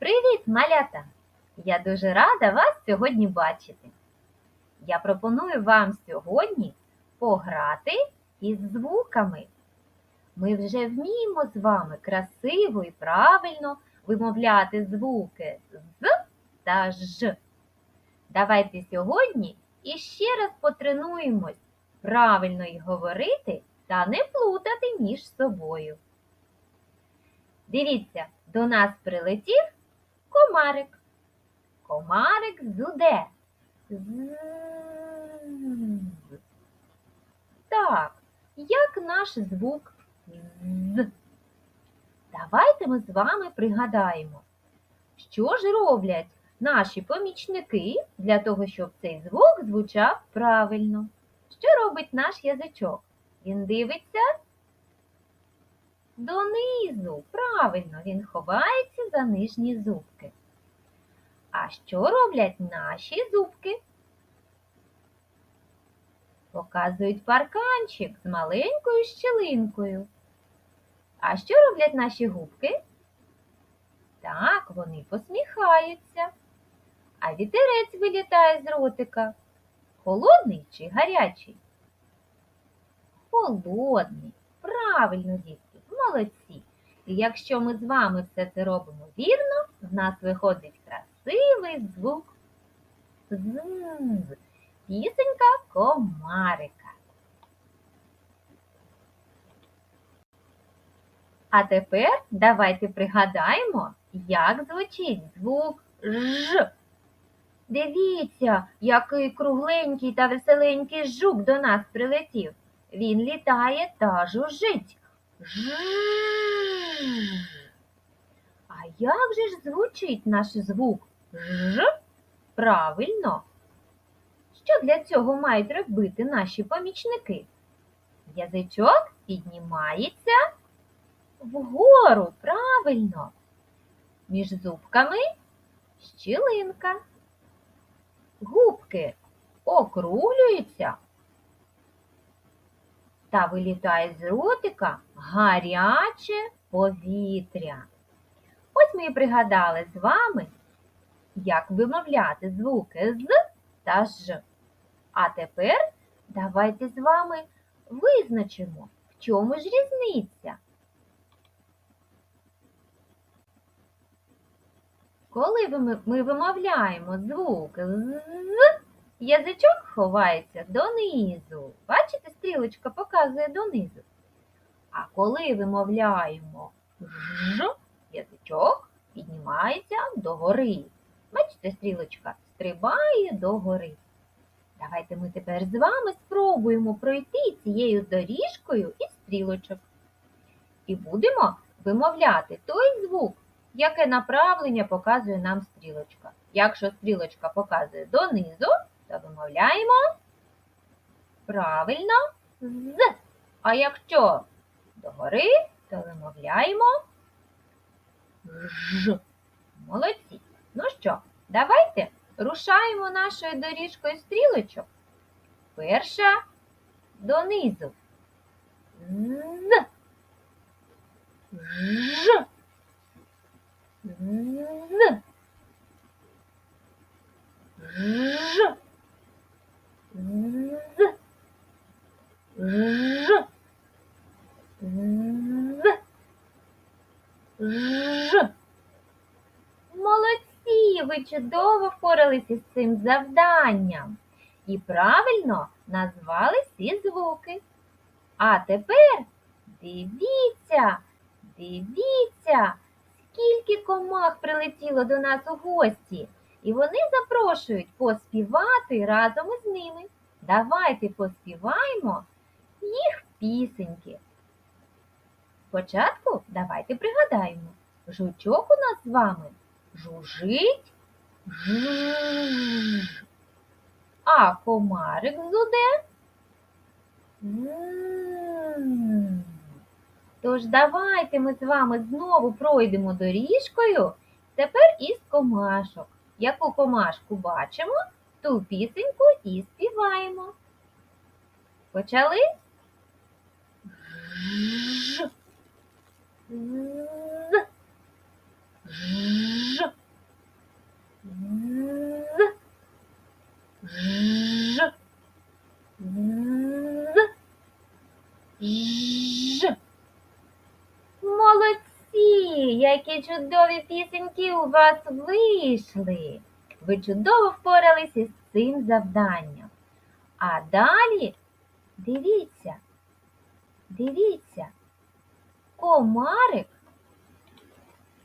Привіт, малята! Я дуже рада вас сьогодні бачити. Я пропоную вам сьогодні пограти із звуками. Ми вже вміємо з вами красиво і правильно вимовляти звуки з та ж. Давайте сьогодні іще раз потренуємось правильно їх говорити та не плутати між собою. Дивіться, до нас прилетів комарик. Комарик зуде. З. Так, як наш звук з. Давайте ми з вами пригадаємо, що ж роблять наші помічники для того, щоб цей звук звучав правильно. Що робить наш язичок? Він дивиться донизу. Правильно, він ховається за нижні зубки. А що роблять наші зубки? Показують парканчик з маленькою щелинкою. А що роблять наші губки? Так, вони посміхаються. А вітерець вилітає з ротика. Холодний чи гарячий? Холодний. Правильно, дітки, молодці. І якщо ми з вами все це робимо вірно, в нас виходить красивий звук пісенька комарика. А тепер давайте пригадаємо, як звучить звук Ж. Дивіться, який кругленький та веселенький жук до нас прилетів. Він літає та жужить. Ж. А як же ж звучить наш звук Ж? Правильно. Що для цього мають робити наші помічники? Язичок піднімається вгору, правильно. Між зубками щілинка. Губки округлюються та вилітає з ротика гаряче повітря. Ось ми і пригадали з вами, як вимовляти звуки з та ж. А тепер давайте з вами визначимо, в чому ж різниця. Коли ми вимовляємо звук з, язичок ховається донизу. Бачите, стрілочка показує донизу. А коли вимовляємо ж, язичок піднімається догори. Бачите, стрілочка стрибає догори. Давайте ми тепер з вами спробуємо пройти цією доріжкою із стрілочок. І будемо вимовляти той звук, яке направлення показує нам стрілочка. Якщо стрілочка показує донизу, то вимовляємо правильно з. А якщо догори, то вимовляємо ж. Молодці. Ну що, давайте рушаємо нашою доріжкою стрілочок. Перша донизу. З. Ж. З. Ж. З. Ж. З. Ж. Молодці, ви чудово впоралися з цим завданням і правильно назвали всі звуки. А тепер дивіться, дивіться, скільки комах прилетіло до нас у гості, і вони запрошують поспівати разом із ними. Давайте поспіваємо їх пісеньки. Спочатку давайте пригадаємо, жучок у нас з вами жужить, жж, а комарик зуде. Тож давайте ми з вами знову пройдемо доріжкою тепер із комашок. Яку комашку бачимо, ту пісеньку і співаємо. Почали? Ж. З. Ж. З. Ж. З. Ж. Які чудові пісеньки у вас вийшли! Ви чудово впоралися з цим завданням. А далі дивіться, дивіться, комарик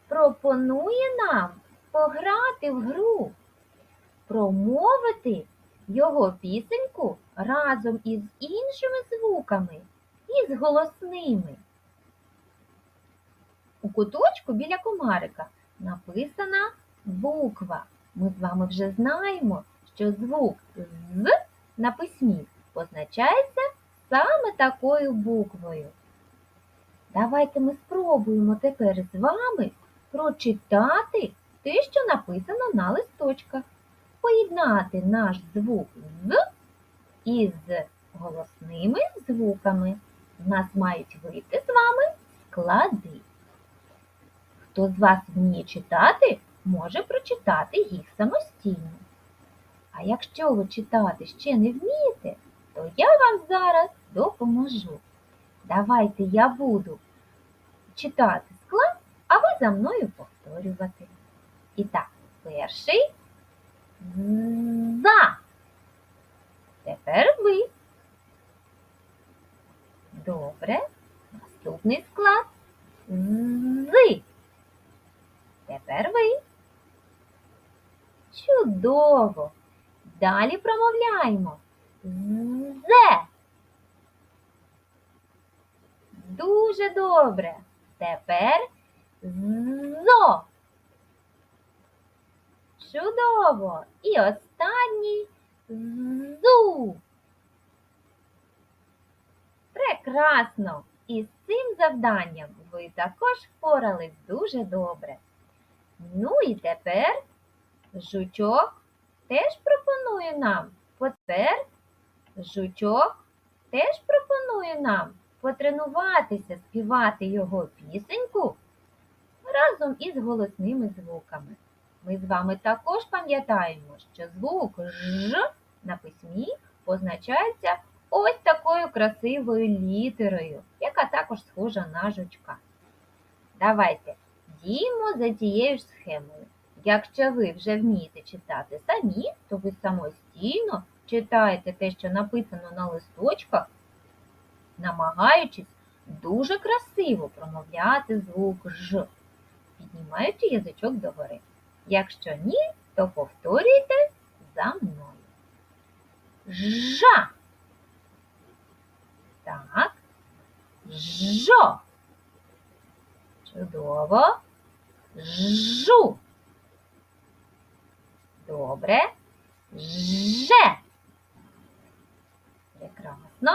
пропонує нам пограти в гру, промовити його пісеньку разом із іншими звуками, із голосними. У куточку біля комарика написана буква. Ми з вами вже знаємо, що звук з на письмі позначається саме такою буквою. Давайте ми спробуємо тепер з вами прочитати те, що написано на листочках. Поєднати наш звук з із голосними звуками. У нас мають вийти з вами склади. Хто з вас вміє читати, може прочитати їх самостійно. А якщо ви читати ще не вмієте, то я вам зараз допоможу. Давайте я буду читати склад, а ви за мною повторювати. І так, перший за. Тепер ви. Добре. Наступний склад з. Тепер ви. Чудово. Далі промовляємо. Зе. Дуже добре. Тепер зо. Чудово. І останній зу. Прекрасно. І з цим завданням ви також впорались дуже добре. Ну і тепер жучок теж пропонує нам тепер жучок теж пропонує нам потренуватися співати його пісеньку разом із голосними звуками. Ми з вами також пам'ятаємо, що звук Ж на письмі позначається ось такою красивою літерою, яка також схожа на жучка. Давайте діємо за тією ж схемою. Якщо ви вже вмієте читати самі, то ви самостійно читаєте те, що написано на листочках, намагаючись дуже красиво промовляти звук Ж, піднімаючи язичок догори. Якщо ні, то повторюйте за мною. Жа. Так. Жо. Чудово. Жу. Добре. Же. Прекрасно.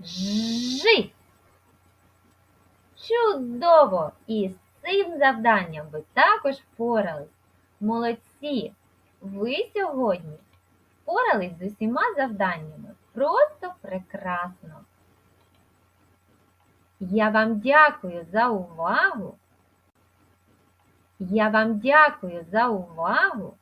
Жи. Чудово! І з цим завданням ви також впорались. Молодці! Ви сьогодні впорались з усіма завданнями. Просто прекрасно! Я вам дякую за увагу. Я вам дякую за увагу.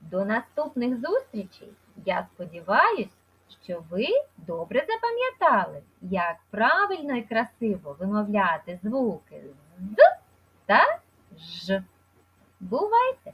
До наступних зустрічей. Я сподіваюся, що ви добре запам'ятали, як правильно і красиво вимовляти звуки з та ж. Бувайте!